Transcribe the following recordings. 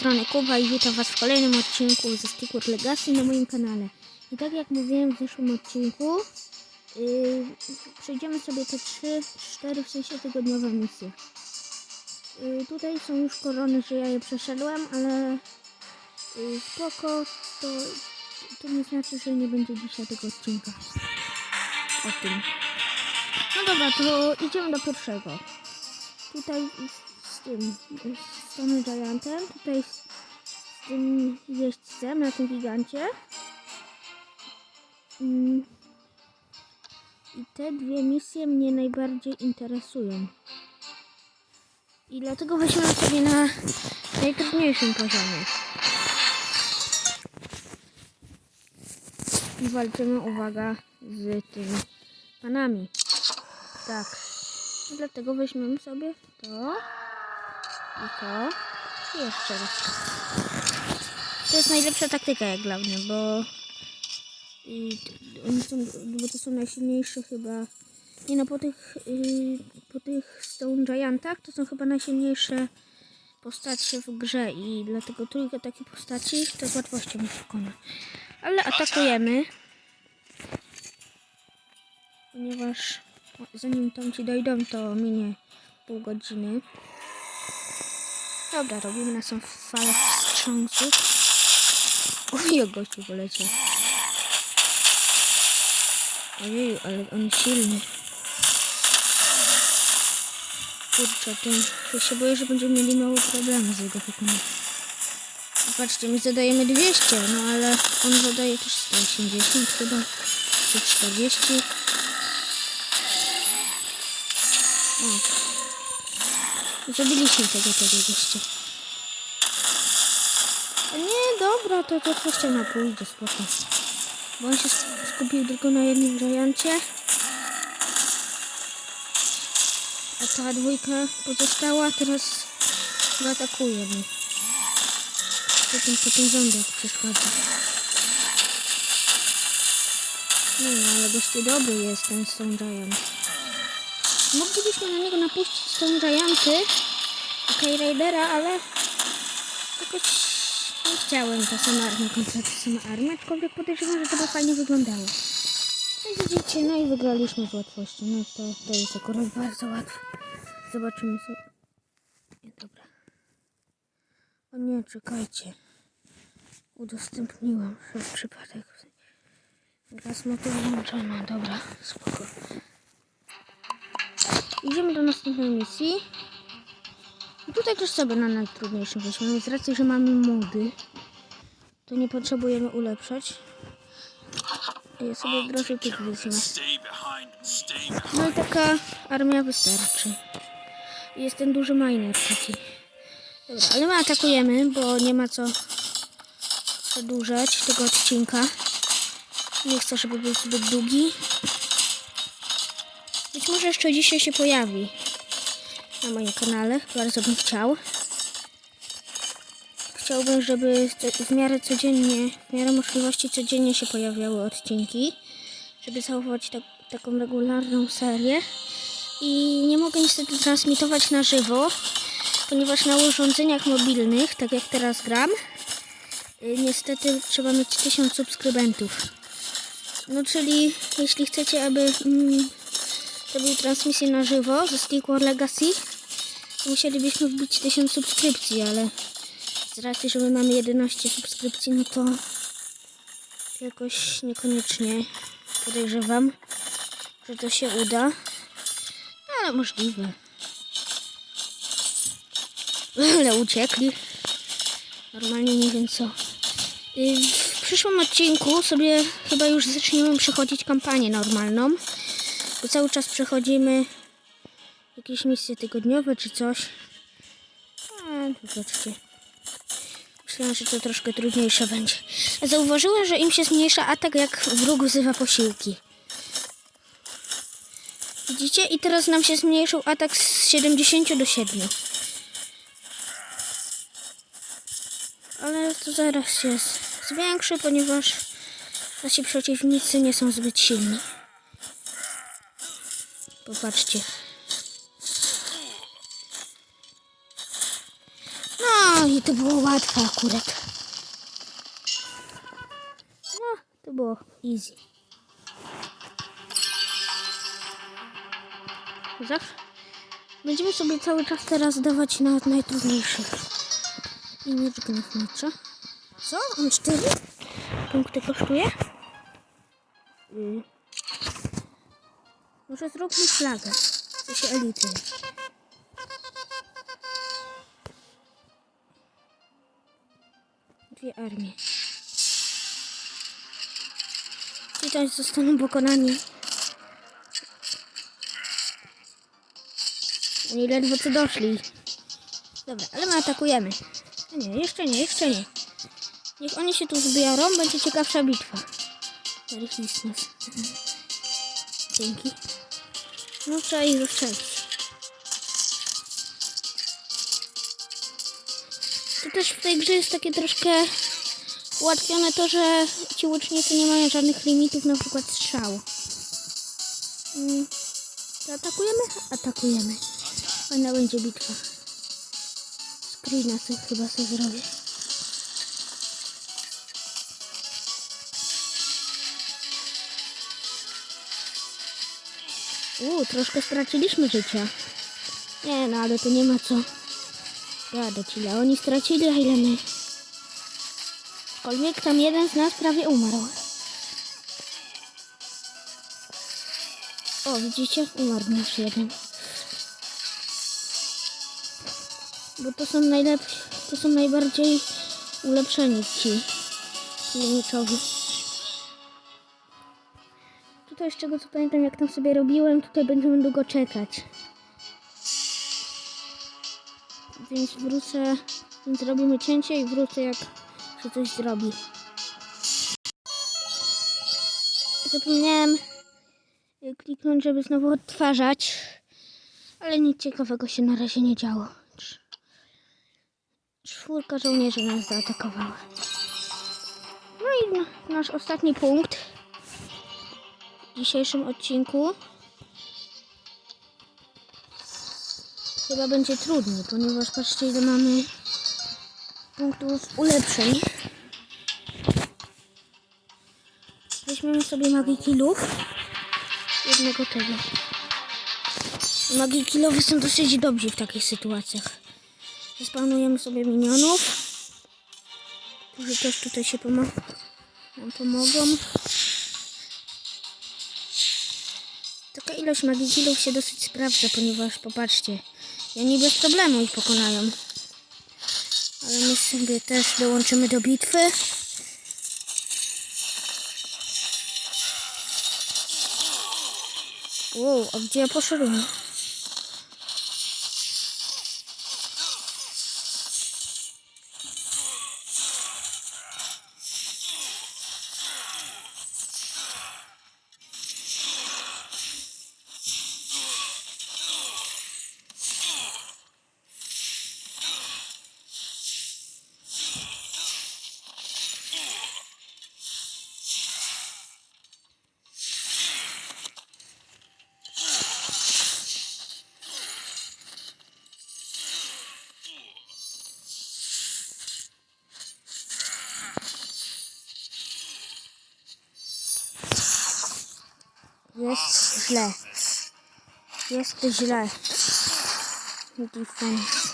strony Kuba i witam Was w kolejnym odcinku ze Stickward Legacy na moim kanale. I tak jak mówiłem w zeszłym odcinku, yy, przejdziemy sobie te 3-4 w sensie tygodniowe misje. Yy, tutaj są już korony, że ja je przeszedłem, ale yy, spoko, to, to nie znaczy, że nie będzie dzisiaj tego odcinka. O tym. No dobra, to idziemy do pierwszego. Tutaj z, z tym, z Stony Giantem, tutaj z, z tym jeźdźcem na tym gigancie. Mm. I te dwie misje mnie najbardziej interesują. I dlatego weźmiemy sobie na najtrudniejszym poziomie. I walczymy, uwaga, z tymi panami. Tak. I dlatego weźmiemy sobie to i to i jeszcze raz. To jest najlepsza taktyka jak dla mnie, bo i oni są, bo to są najsilniejsze chyba nie no po tych yy, po tych Stone Giantach to są chyba najsilniejsze postacie w grze i dlatego trójkę takich postaci to z łatwością pokona. Ale atakujemy ponieważ zanim tam ci dojdą, to minie pół godziny. Dobra, robimy na są falę wstrząsów. Oj, o gościu poleciał. Ojej, ale on silny. Kurczę, to ja się boję, że będziemy mieli mało problemu z jego pokonaniem. Zobaczcie, my zadajemy 200, no ale on zadaje też 180 chyba, czy 40. O. Zabiliśmy tego, tego. A nie, dobra, to to kwestia na pójdzie, spoko. Bo on się sk- skupił tylko na jednym giancie. A ta dwójka pozostała, teraz go atakuje mnie. Potem, potem ząbek przeszkadza. No, ale gościu dobry jest ten Stone Giant. Moglibyśmy na niego napuścić Stone Gianty Kai Raidera, ale jakoś nie chciałem ta sama armia kontra ta sama armia, aczkolwiek podejrzewam, że to by fajnie wyglądało. No widzicie, no i wygraliśmy z łatwością. No to, to jest akurat bardzo łatwe. Zobaczymy sobie. Nie, dobra. O nie, czekajcie. Udostępniłam przez przypadek. Raz motor włączona, dobra, spoko. Idziemy do następnej misji. I tutaj też sobie na najtrudniejszym weźmiemy. Z racji, że mamy mody, to nie potrzebujemy ulepszać. Ja sobie tych wezmę. Me. Stay behind. No i taka armia wystarczy. Jest ten duży miner taki. Dobra, ale my atakujemy, bo nie ma co przedłużać tego odcinka. Nie chcę, żeby był zbyt długi. Może jeszcze dzisiaj się pojawi na moim kanale. Bardzo bym chciał. Chciałbym, żeby w miarę codziennie, w miarę możliwości codziennie się pojawiały odcinki, żeby zachować tak, taką regularną serię. I nie mogę niestety transmitować na żywo, ponieważ na urządzeniach mobilnych, tak jak teraz gram, y, niestety trzeba mieć 1000 subskrybentów. No czyli jeśli chcecie, aby mm, robił transmisję na żywo ze Stick War Legacy, to musielibyśmy wbić 1000 subskrypcji, ale z racji, że my mamy 11 subskrypcji, no to jakoś niekoniecznie podejrzewam, że to się uda. Ale możliwe. Ale uciekli. Normalnie nie wiem co. Y, W przyszłym odcinku sobie chyba już zaczniemy przechodzić kampanię normalną. Bo cały czas przechodzimy jakieś misje tygodniowe czy coś. A, zobaczcie. Myślałam, że to troszkę trudniejsze będzie. Zauważyłem, że im się zmniejsza atak, jak wróg wzywa posiłki. Widzicie? I teraz nam się zmniejszył atak z 70 do 7. Ale to zaraz się zwiększy, ponieważ nasi przeciwnicy nie są zbyt silni. Popatrzcie. No, i to było łatwe akurat. No, to było easy. Zawsze będziemy sobie cały czas teraz dawać na najtrudniejszych. I miecz gniewnicza. Co? On 4 punkty kosztuje? Może zróbmy flagę. W sensie elity. Dwie armie. Tutaj zostaną pokonani. Oni ledwo co doszli. Dobra, ale my atakujemy. A Nie, jeszcze nie, jeszcze nie. Niech oni się tu zbiorą, będzie ciekawsza bitwa. Dzięki. No trzeba ich rozstrzelić. To też w tej grze jest takie troszkę ułatwione to, że ci łucznicy nie mają żadnych limitów, na przykład strzał. Mm. To atakujemy? Atakujemy. Fajna będzie bitwa. Screena sobie chyba sobie zrobię. Uuu, troszkę straciliśmy życia. Nie no, ale to nie ma co gadać, ile oni stracili, a ile my. Aczkolwiek tam jeden z nas prawie umarł. O, widzicie? Umarł nasz jeden. Bo to są najlepsi, to są najbardziej ulepszeni ci kliniczowi. Tutaj z czego co pamiętam, jak tam sobie robiłem, tutaj będziemy długo czekać. Więc wrócę, więc robimy cięcie i wrócę jak się coś zrobi. Zapomniałem y, kliknąć, żeby znowu odtwarzać, ale nic ciekawego się na razie nie działo. Cz- Czwórka żołnierzy nas zaatakowała. No i na- nasz ostatni punkt dzisiejszym odcinku. Chyba będzie trudny, ponieważ patrzcie ile mamy punktów ulepszeń. Weźmiemy sobie magikilów. Jednego tego. Magikilowie są dosyć dobrzy w takich sytuacjach. Zespanujemy sobie minionów. Którzy też tutaj się pomo- nam pomogą. Taka ilość magikilów się dosyć sprawdza, ponieważ popatrzcie, i oni bez problemu ich pokonają. Ale my sobie też dołączymy do bitwy. Wow, a gdzie ja poszedłem? Źle. Jest źle. Defense.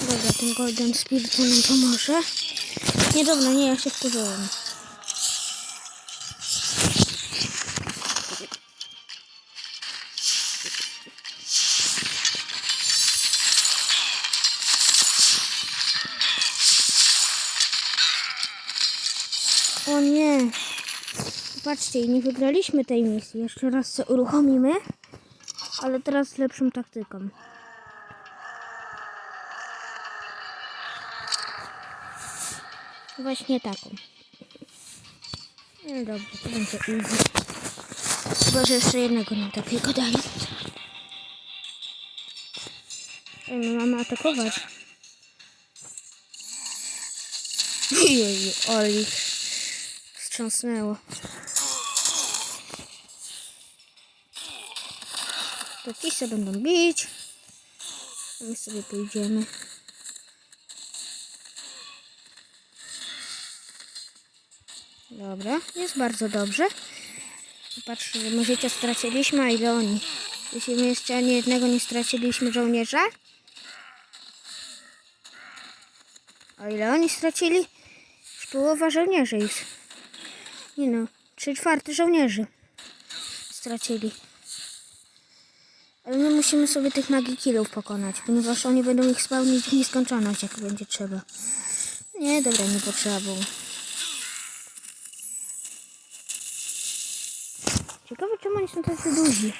Dobra, ten Golden Spirit nam pomoże. Nie, dobra, nie, ja się wkurzyłem. Patrzcie, nie wygraliśmy tej misji. Jeszcze raz się uruchomimy, ale teraz z lepszą taktyką. Właśnie taką. No dobra, to będzie easy. Chyba, że jeszcze jednego nam takiego dali. My mamy atakować. Jeju, Oli. Wstrząsnęło. To ci będą bić. My sobie pójdziemy. Dobra, jest bardzo dobrze. Patrzcie, my życie straciliśmy, a ile oni. Jeśli my jeszcze ani jednego nie straciliśmy żołnierza. A ile oni stracili? Już połowa żołnierzy ich. Nie no, trzy czwarte żołnierzy stracili. Ale my musimy sobie tych magikilów pokonać, ponieważ oni będą ich spełnić w nieskończoność, jak będzie trzeba. Nie, dobra, nie potrzeba było. Ciekawe, czemu oni są tacy duzi.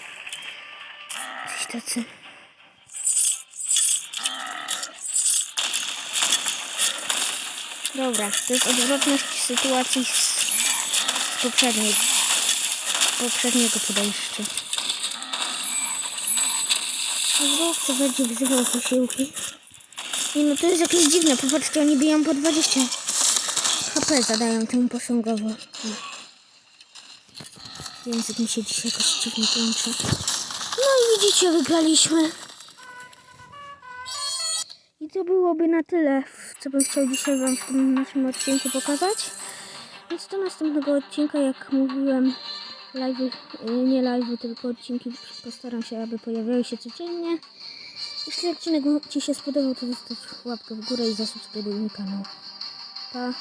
Jacyś tacy... Dobra, to jest odwrotność sytuacji z, poprzedniej, poprzedniego podejścia. Wróg co będzie wzywał posiłki. Nie no, to jest jakieś dziwne. Popatrzcie, oni biją po 20 HP, zadają temu posągowo. Język mi się dzisiaj jakoś dziwnie kończy. No i widzicie, wygraliśmy. I to byłoby na tyle, co bym chciał dzisiaj Wam w tym naszym odcinku pokazać. Więc do następnego odcinka, jak mówiłem, live, nie live, tylko odcinki postaram się, aby pojawiały się codziennie. Jeśli odcinek Ci się spodobał, to zostaw łapkę w górę i zasubskrybuj mój kanał. Pa!